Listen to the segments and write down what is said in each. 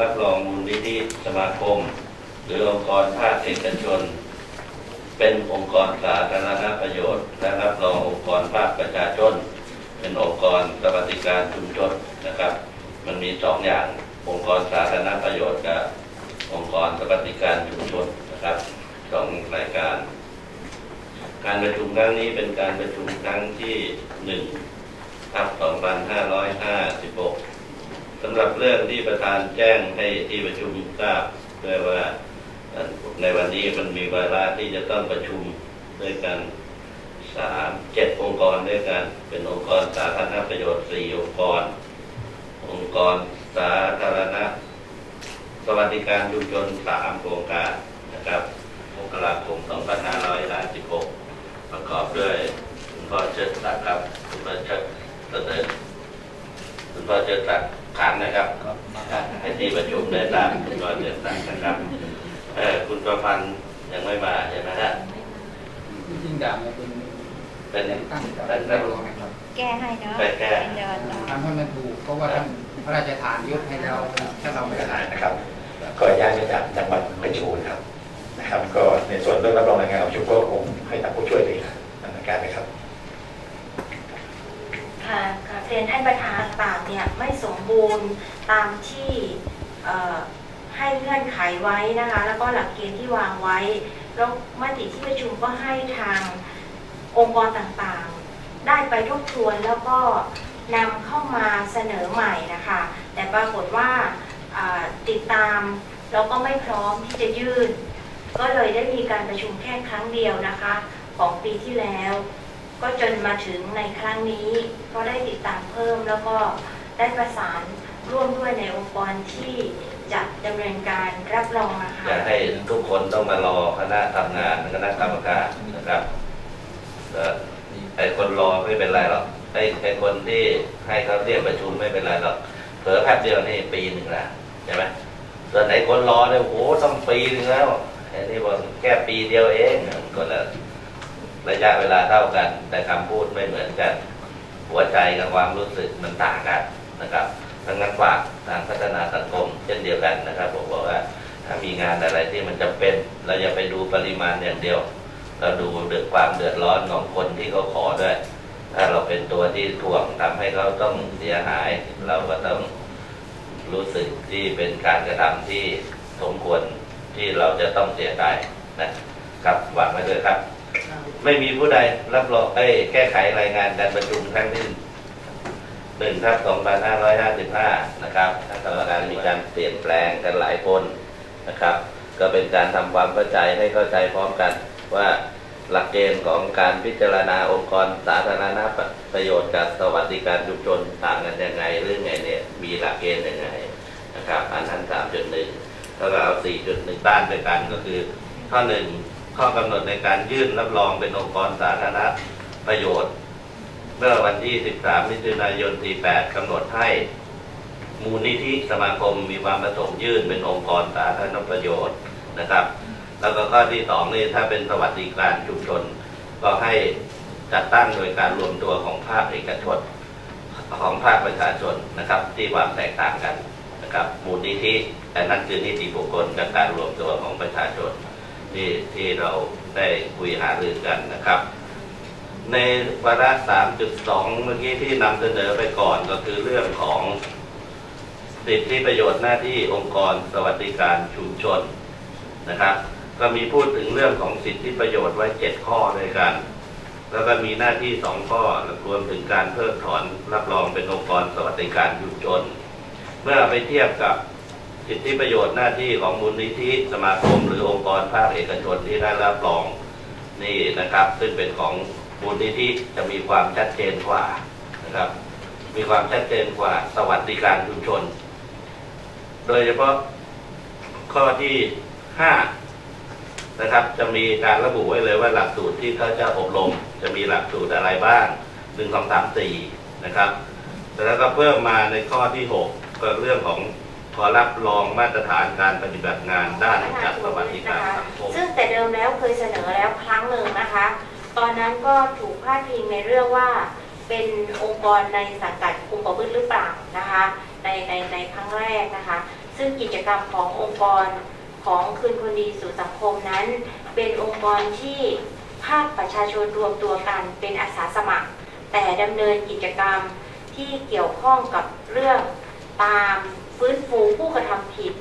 รับรองมูลนิธิสมาคม หรือองค์กรภาคเอกชน เป็นองค์กรสาธารณประโยชน์และรับรององค์กรภาคประชาชน เป็นองค์กรสวัสดิการชุมชนนะครับ มันมีสองอย่างองค์กรสาธารณประโยชน์กับองค์กรสวัสดิการชุมชนนะครับสองรายการ การประชุมครั้งนี้เป็นการประชุมครั้งที่หนึ่งทับ2556ส สำหรับเรื่องที่ประธานแจ้งให้ที่ประชุมทราบเพื่อว่าในวันนี้มันมีวาระที่จะต้องประชุมด้วยกันสามเจ็ดองค์กรด้วยกันเป็นองค์กรสาธารณประโยชน์สี่องค์กร องค์กรสาธารณสวัสดิการชุมชนสามโครงการนะครับมกราคม2556ประกอบด้วยคุณพ่อเชิดศักดิ์ครับคุณพ่อเชิดเสด็จคุณพ่อเชิดศักดิ์ ขันนะครับให้ที่ประชุมได้ทราบคุณพ่อเชิดศักดิ์นะครับเออคุณประพันธ์ยังไม่มาใช่ไหมฮะยิ่งดาบเนี่ยเป็นเป็นตั้งเป็นแต่หลวงนะครับแก้ให้เนาะไปแก้เป็นเดือนเนาะทำให้มันถูกเพราะว่าท่านพระราชทานยศให้เราถ้าเราไม่ไม่ได้ได้นะครับ ก็ย้ายมาจากจังหวัดเพชรบูรณ์ครับ นะครับ ก็ในส่วนเรื่องรับรองรายงานของชุมก็คงให้ทางผู้ช่วยเลยดำเนินการนะครับค่ะค่ะ เรียนท่านประธานต่างเนี่ยไม่สมบูรณ์ตามที่ให้เงื่อนไขไว้นะคะ แล้วก็หลักเกณฑ์ที่วางไว้ แล้วมติที่ประชุมก็ให้ทางองค์กรต่างๆ ได้ไปทบทวนแล้วก็นำเข้ามาเสนอใหม่นะคะ แต่ปรากฏว่าอ่าติดตามแล้วก็ไม่พร้อมที่จะยื่น ก็เลยได้มีการประชุมแค่ครั้งเดียวนะคะ ของปีที่แล้ว ก็จนมาถึงในครั้งนี้ก็ได้ติดตามเพิ่มแล้วก็ได้ประสานร่วมด้วยในองค์กรที่จะดำเนินการรับรองนะคะจะให้ทุกคนต้องมารอคณะทำงานคณะกรรมการนะครับเออไอ้คนรอไม่เป็นไรหรอกไอ้ไอ้คนที่ให้เขาเรียกประชุมไม่เป็นไรหรอกเผลอแป๊บเดียวนี่ปีหนึ่งละใช่ไหมส่วนไหนคนรอเนี่ยโอ้โหต้องปีหนึงแล้วไอ้นี่บอกแค่ปีเดียวเองก็ละ ระยะเวลาเท่ากัน แต่คำพูดไม่เหมือนกัน หัวใจกับความรู้สึกมันต่างกันนะครับทั้งนั้นฝากทางพัฒนาสังคม เช่นเดียวกันนะครับผมบอกว่าถ้ามีงานอะไรที่มันจำเป็นเราอย่าไปดูปริมาณอย่างเดียว เราดูเดือดความเดือดร้อนของคนที่เขาขอด้วย ถ้าเราเป็นตัวที่ถ่วงทำให้เขาต้องเสียหาย เราก็ต้องรู้สึกที่เป็นการกระทำที่สมควรที่เราจะต้องเสียใจนะครับหวังไว้ด้วยครับ ไม่มีผู้ใดรับรองเอ้แก้ไขรายงานการประชุมครั้งที่หนึ่งทับสองพันห้าร้อยห้าสิบห้านะครับท่านกรรมการมีการเปลี่ยนแปลงกันหลายคนนะครับ ก็เป็นการทำความเข้าใจให้เข้าใจพร้อมกันว่าหลักเกณฑ์ของการพิจารณาองค์กรสาธารณประโยชน์กับสวัสดิการชุมชนต่างกันยังไงหรือไงเนี่ยมีหลักเกณฑ์ยังไงนะครับ อันนั้นสามจุดหนึ่งถ้าเราเอาสี่จุดหนึ่งด้านด้วยกันก็คือข้อหนึ่ง ข้อกำหนดในการยื่นรับรองเป็นองค์กรสาธารณประโยชน์ เมื่อวันที่ 13 มิถุนายน 48 กำหนดให้มูลนิธิสมาคมมีความประสงค์ยื่นเป็นองค์กรสาธารณประโยชน์นะครับ แล้วก็ข้อที่สองนี่ถ้าเป็นสวัสดิการชุมชน ก็ให้จัดตั้งโดยการรวมตัวของภาคเอกชนของภาคประชาชนนะครับ ที่ความแตกต่างกันนะครับมูลนิธิแต่นั่นคือนิติบุคคลกับการรวมตัวของประชาชน ที่ที่เราได้คุยหารือกันนะครับ ในวาระ 3.2 เมื่อกี้ที่นำเสนอไปก่อนก็คือเรื่องของสิทธิประโยชน์หน้าที่องค์กรสวัสดิการชุมชนนะครับ ก็มีพูดถึงเรื่องของสิทธิประโยชน์ไว้ 7 ข้อด้วยกัน แล้วก็มีหน้าที่2ข้อรวมถึงการเพิกถอนรับรองเป็นองค์กรสวัสดิการชุมชน เมื่อไปเทียบกับ สิทธิประโยชน์หน้าที่ของมูลนิธิสมาคม หรือองค์กรภาคเอกชนที่ได้รับรองนี่นะครับ ซึ่งเป็นของมูลนิธิจะมีความชัดเจนกว่านะครับ มีความชัดเจนกว่าสวัสดิการชุมชน โดยเฉพาะข้อที่ห้านะครับจะมีการระบุไว้เลยว่าหลักสูตรที่เขาจะอบรม จะมีหลักสูตรอะไรบ้างหนึ่งสองสามสี่นะครับ แล้วก็เพิ่มมาในข้อที่หกก็เรื่องของ ขอรับรองมาตรฐานการปฏิบัติงานด้านจัดสวัสดิการสังคมซึ่งแต่เดิมแล้วเคยเสนอแล้วครั้งหนึ่งนะคะ ตอนนั้นก็ถูกพาดพิงในเรื่องว่าเป็นองค์กรในสังกัดกลุ่มประพฤติหรือเปล่านะคะในในในครั้งแรกนะคะ ซึ่งกิจกรรมขององค์กรของคืนคนดีสู่สังคมนั้น เป็นองค์กรที่ภาคประชาชนรวมตัวกันเป็นอาสาสมัคร แต่ดำเนินกิจกรรมที่เกี่ยวข้องกับเรื่องตาม ฟื้นฟูผู้กระทำผิด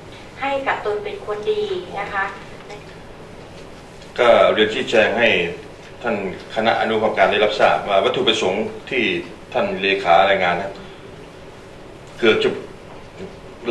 ให้กับตนเป็นคนดีนะคะ ก็เรียนชี้แจงให้ท่านคณะอนุกรรมการได้รับทราบว่าวัตถุประสงค์ที่ท่านเลขารายงานนะเกือบจะ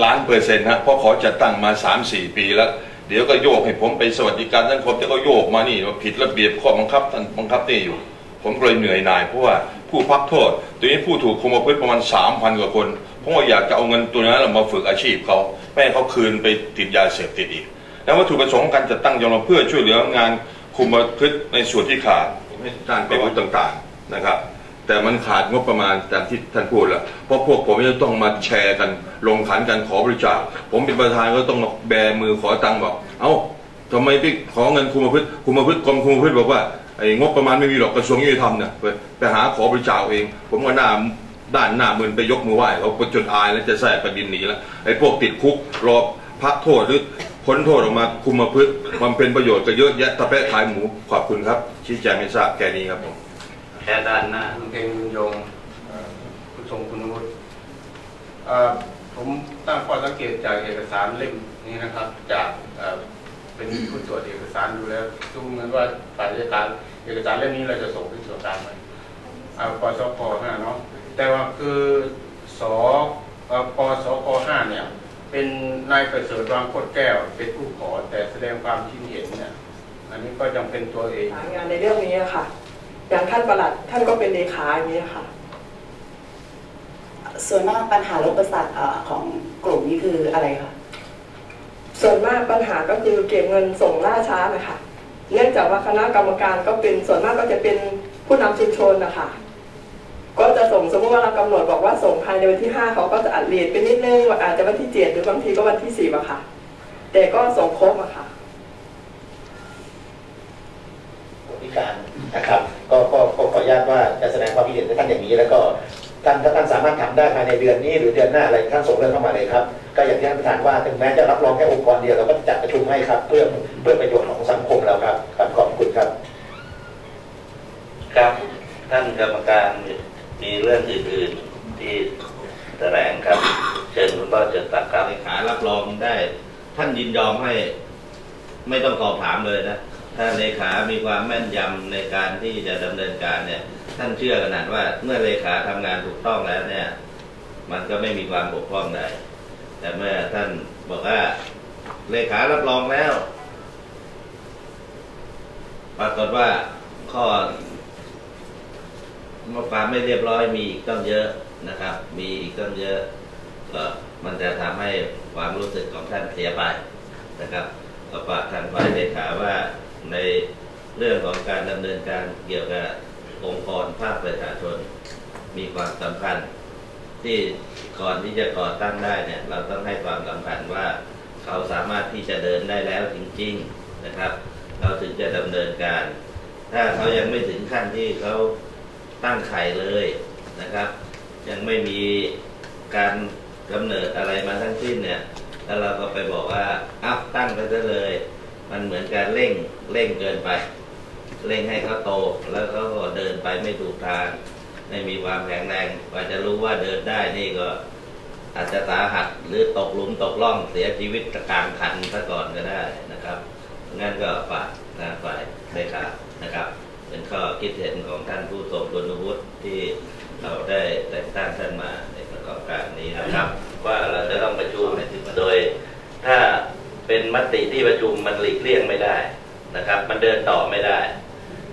ล้านเปอร์เซ็นต์ฮะเพราะขอจัดตั้งมา 3-4 ปีแล้ว เดี๋ยวก็โยกให้ผมไปสวัสดิการสังคมเดี๋ยวก็โยกมานี่ว่าผิดระเบียบข้อบังคับท่านบังคับนี่อยู่ ผมก็เลยเหนื่อยหน่ายเพราะว่าผู้พักโทษตัวนี้ผู้ถูกคุมประพฤติประมาณ 3,000 กว่าคน ผมก็อยากจะเอาเงินตัวนั้นมาฝึกอาชีพเขาไม่ให้เขาคืนไปติดยาเสพติดอีก แล้ววัตถุประสงค์การจัดตั้งยอมรับเพื่อช่วยเหลืองานคุมประพฤติในส่วนที่ขาดการไปวุฒิต่างๆนะครับ แต่มันขาดงบประมาณตามที่ท่านพูดแล้วเพราะพวกผมจะต้องมาแชร์กันลงขันกันขอบริจาคผมเป็นประธานก็ต้องมาแบมือขอตังค์บอก เอ้าทำไมพี่ขอเงินคุมประพฤติคุมประพฤติกรมคุมประพฤติบอกว่าไอ้งบประมาณไม่มีหรอกกระทรวงยุติธรรมเนี่ยไปไปหาขอบริจาคเอง ผมก็หน้า ด้านหน้ามือไปยกมือไหว้เขาจนอายแล้วจะแทรกประเด็นหนีแล้วไอ้พวกติดคุกรอพักโทษหรือพ้นโทษออกมาคุมประพฤติมันเป็นประโยชน์ก็เยอะแยะตะแปะขายหมูขอบคุณครับ ชี้แจงให้ทราบแค่นี้ครับผมแค่ด้านหน้าคุณเก่งคุณโยงเอ่อคุณทรงคุณวุฒิเอ่อผมตั้งข้อสังเกตจากเอกสารเล่มนี้นะครับ จากเอ่อเป็นผู้ตรวจเอกสารดูแล้วดูเหมือนว่าฝ่ายราชการเอกสารเล่มนี้เราจะส่งที่ส่วนกลางไปเอาปสคห้าเนาะ แต่ว่าคือสเอ่อปสคห้าเนี่ย เป็นนายประเสริฐวางโคตรแก้ว เป็นผู้ขอแต่แสดงความคิดเห็นเนี่ยอันนี้ก็ยังเป็นตัวเองงานในเรื่องนี้อะค่ะ อย่างท่านประหลัดท่านก็เป็นเลขาอย่างนี้ยค่ะ ส่วนมากปัญหาและอุปสรรคเอ่อของกลุ่มนี้คืออะไรคะส่วนมากปัญหาก็คือเก็บเงินส่งล่าช้านะคะเนื่องจากว่าคณะกรรมการก็เป็นส่วนมากก็จะเป็นผู้นำชุมชนนะคะ ก็จะส่งสมมติว่าเรากำหนดบอกว่าส่งภายในวันที่ห้าเขาก็จะอัดเรียนไปนิดนึงว่าอาจจะวันที่เจ็ดหรือบางทีก็วันที่สิบอะค่ะ แต่ก็ส่งครบอะค่ะพิการนะครับก็ก็ก็ขออนุญาตว่าจะแสดงความคิดเห็นในท่านอย่างนี้ แล้วก็ท่านถ้าท่านสามารถทำได้ภายในเดือนนี้หรือเดือนหน้าอะไรท่านส่งเรื่องเข้ามาเลยครับ ก็อย่างที่ท่านประธานว่าถึงแม้จะรับรองแค่องค์กรเดียวเราก็จะจัดประชุมให้ครับ เพื่อเพื่อประโยชน์ของสังคมเราครับครับขอบคุณครับ ครับท่านกรรมการมี เรื่องอื่นๆที่แถลงครับ เชิญคุณพ่อเจิดตักครับเลขารับรองได้ ท่านยินยอมให้ ไม่ต้องสอบถามเลยนะถ้าเลขามีความแม่นยำในการที่จะดำเนินการเนี่ย ท่านเชื่อขนาดว่าเมื่อเลขาทำงานถูกต้องแล้วเนี่ย มันก็ไม่มีความบกพร่องใดแต่เมื่อท่านบอกว่าเลขารับรองแล้ว ปรากฏว่าข้อ ความไม่เรียบร้อยมีอีกต้องเยอะนะครับ มีอีกต้องเยอะก็มันจะทำให้ความรู้สึกของท่านเสียไปนะครับก็ฝากท่านไว้ในขาว่าในเรื่องของการดำเนินการเกี่ยวกับองค์กรภาคประชาชนมีความสำคัญ ที่ก่อนที่จะก่อตั้งได้เนี่ยเราต้องให้ความสำคัญว่าเขาสามารถที่จะเดินได้แล้วจริง ๆนะครับ เราถึงจะดำเนินการ ถ้าเขายังไม่ถึงขั้นที่เขา ตั้งไข่เลยนะครับ ยังไม่มีการกำเนิดอะไรมาทั้งสิ้นเนี่ยแล้วเราก็ไปบอกว่าอ้าวตั้งไปซะเลย มันเหมือนการเร่งเร่งเกินไป เร่งให้เขาโตแล้วเขาก็เดินไปไม่ถูกทางไม่มีความแข็งแรงกว่าจะรู้ว่าเดินได้นี่ก็อาจจะสาหัสหรือตกหลุมตกล่องเสียชีวิตกลางคันซะก่อนก็ได้นะครับงั้นก็ฝากนะฝ่ายเลขานะครับ เป็นข้อคิดเห็นของท่านผู้ทรงคุณวุฒิที่เราได้แต่งตั้งท่านมาในประกอบการนี้นะครับ ว่าเราจะต้องประชุมโดย ถ้าเป็นมติที่ประชุมมันหลีกเลี่ยงไม่ได้นะครับ มันเดินต่อไม่ได้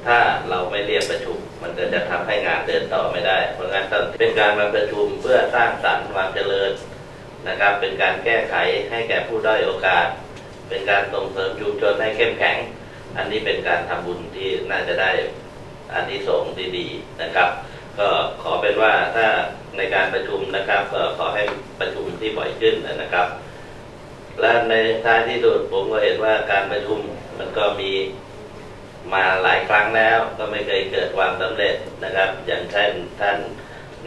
ถ้าเราไม่เรียกประชุม มันก็จะทำให้งานเดินต่อไม่ได้ เพราะงั้นต้องเป็นการมาประชุมเพื่อสร้างสรรค์ความเจริญนะครับ เป็นการแก้ไขให้แก่ผู้ด้อยโอกาส เป็นการส่งเสริมชุมชนให้เข้มแข็ง อันนี้เป็นการทำบุญที่น่าจะได้อานิสงส์ดีๆนะครับ ก็ขอเป็นว่าถ้าในการประชุมนะครับก็ขอให้ประชุมที่บ่อยขึ้นนะครับ และในท้ายที่สุดผมก็เห็นว่าการประชุมมันก็มีมาหลายครั้งแล้วก็ไม่เคยเกิดความสำเร็จนะครับ อย่างเช่นท่าน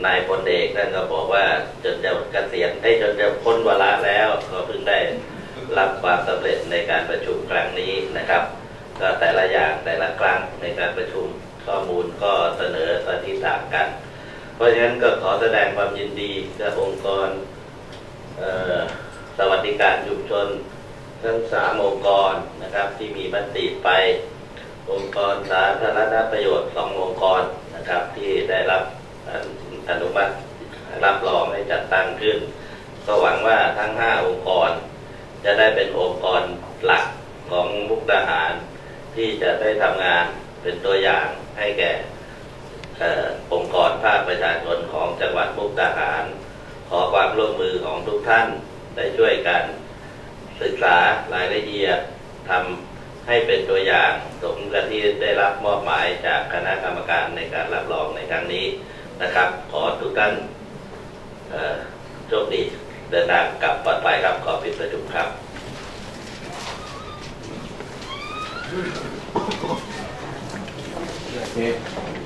นายพลเอกท่านก็บอกว่าจนจะเกษียณได้จนจะพ้นวาระแล้วก็เพิ่งได้รับความสำเร็จในการประชุมครั้งนี้นะครับ ก็แต่ละอย่างแต่ละครั้งในการประชุมข้อมูลก็เสนอสถิต่างกัน เพราะฉะนั้นก็ขอแสดงความยินดีกับองค์กรสวัสดิการชุมชนทั้งสามองค์กรนะครับที่มีมติไป องค์กรสาธารณประโยชน์สององค์กรนะครับที่ได้รับอนุมัติรับรองให้จัดตั้งขึ้น ก็หวังว่าทั้งห้าองค์กร จะได้เป็นองค์กรหลักของมุกดาหาร ที่จะได้ทำงานเป็นตัวอย่างให้แก่องค์กรภาคประชาชนของจังหวัดมุกดาหาร ขอความร่วมมือของทุกท่านได้ช่วยกัน ศึกษารายละเอียดทำให้เป็นตัวอย่างสมกับที่ได้รับมอบหมายจากคณะกรรมการในการรับรองในครั้งนี้นะครับ ขอทุกท่านโชคดีเดินทางกลับปลอดภัยครับขอปิดประชุมครับ Okay.